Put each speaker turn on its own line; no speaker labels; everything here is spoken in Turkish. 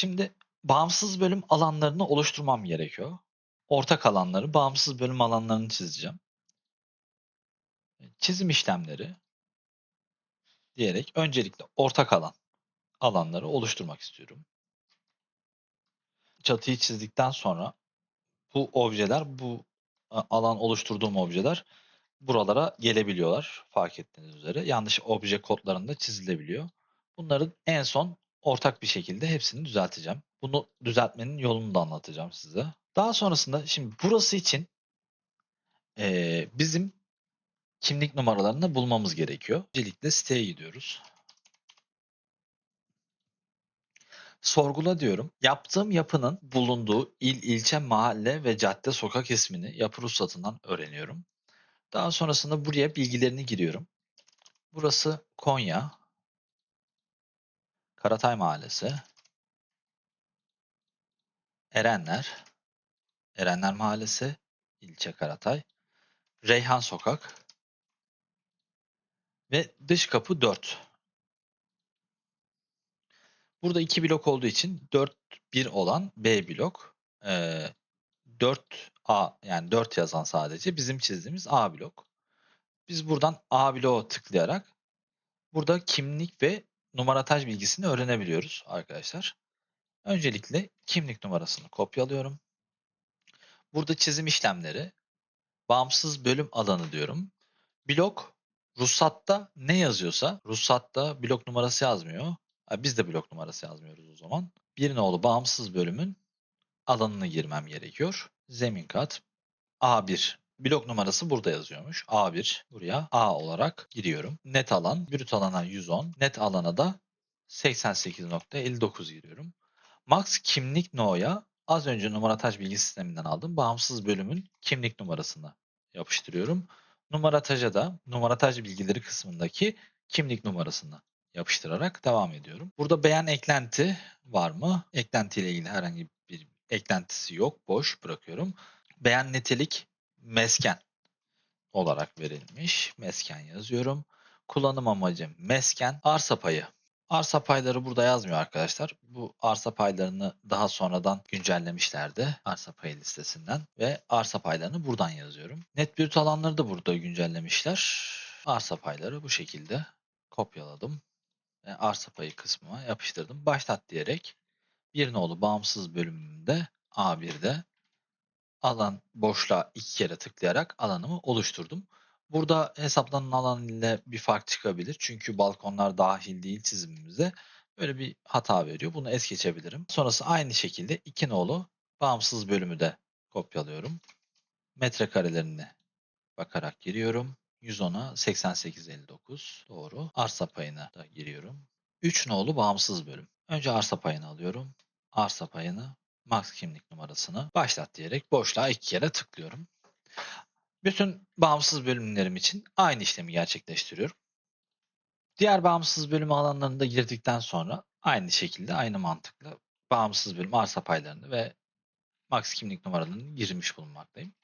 Şimdi bağımsız bölüm alanlarını oluşturmam gerekiyor. Ortak alanları, bağımsız bölüm alanlarını çizeceğim. Çizim işlemleri diyerek öncelikle ortak alan alanları oluşturmak istiyorum. Çatıyı çizdikten sonra bu objeler, bu alan oluşturduğum objeler buralara gelebiliyorlar fark ettiğiniz üzere. Yanlış obje kodlarında çizilebiliyor. Bunların en son ortak bir şekilde hepsini düzelteceğim. Bunu düzeltmenin yolunu da anlatacağım size. Daha sonrasında şimdi burası için eee, bizim kimlik numaralarını bulmamız gerekiyor. Öncelikle siteye gidiyoruz. Sorgula diyorum. Yaptığım yapının bulunduğu il, ilçe, mahalle ve cadde sokak ismini yapı ruhsatından öğreniyorum. Daha sonrasında buraya bilgilerini giriyorum. Burası Konya, Karatay Mahallesi, Erenler, Erenler Mahallesi, ilçe Karatay, Reyhan Sokak ve dış kapı 4. Burada iki blok olduğu için 4-1 olan B blok. Ee, 4A yani 4 yazan sadece bizim çizdiğimiz A blok. Biz buradan A bloğa tıklayarak burada kimlik ve numarataj bilgisini öğrenebiliyoruz arkadaşlar. Öncelikle kimlik numarasını kopyalıyorum. Burada çizim işlemleri, bağımsız bölüm alanı diyorum. Blok ruhsatta ne yazıyorsa ruhsatta blok numarası yazmıyor. Biz de blok numarası yazmıyoruz o zaman. Bir nolu bağımsız bölümün alanını girmem gerekiyor. Zemin kat A1. Blok numarası burada yazıyormuş. A1 buraya A olarak giriyorum. Net alan, brüt alana 110. Net alana da 88.59 giriyorum. Max kimlik no'ya az önce numarataj bilgi sisteminden aldım. Bağımsız bölümün kimlik numarasını yapıştırıyorum. Numarataja da numarataj bilgileri kısmındaki kimlik numarasını yapıştırarak devam ediyorum. Burada beğen eklenti var mı? Eklenti ile ilgili herhangi bir eklentisi yok. Boş bırakıyorum. Beğen nitelik mesken olarak verilmiş. Mesken yazıyorum. Kullanım amacı mesken. Arsa payı. Arsa payları burada yazmıyor arkadaşlar. Bu arsa paylarını daha sonradan güncellemişlerdi. Arsa payı listesinden ve arsa paylarını buradan yazıyorum. Net brüt alanları da burada güncellemişler. Arsa payları bu şekilde kopyaladım. Ve arsa payı kısmına yapıştırdım. Başlat diyerek bir nolu bağımsız bölümünde A1'de alan boşluğa iki kere tıklayarak alanımı oluşturdum. Burada hesaplanan alan ile bir fark çıkabilir. Çünkü balkonlar dahil değil çizimimize. Böyle bir hata veriyor. Bunu es geçebilirim. Sonrası aynı şekilde iki nolu bağımsız bölümü de kopyalıyorum. Metrekarelerini bakarak giriyorum. 110'a 88.59 doğru. Arsa payına da giriyorum. 3 nolu bağımsız bölüm. Önce arsa payını alıyorum. Arsa payını, max kimlik numarasını başlat diyerek boşluğa iki kere tıklıyorum. Bütün bağımsız bölümlerim için aynı işlemi gerçekleştiriyorum. Diğer bağımsız bölüm alanlarını da girdikten sonra aynı şekilde aynı mantıkla bağımsız bölüm arsa paylarını ve max kimlik numaralarını girmiş bulunmaktayım.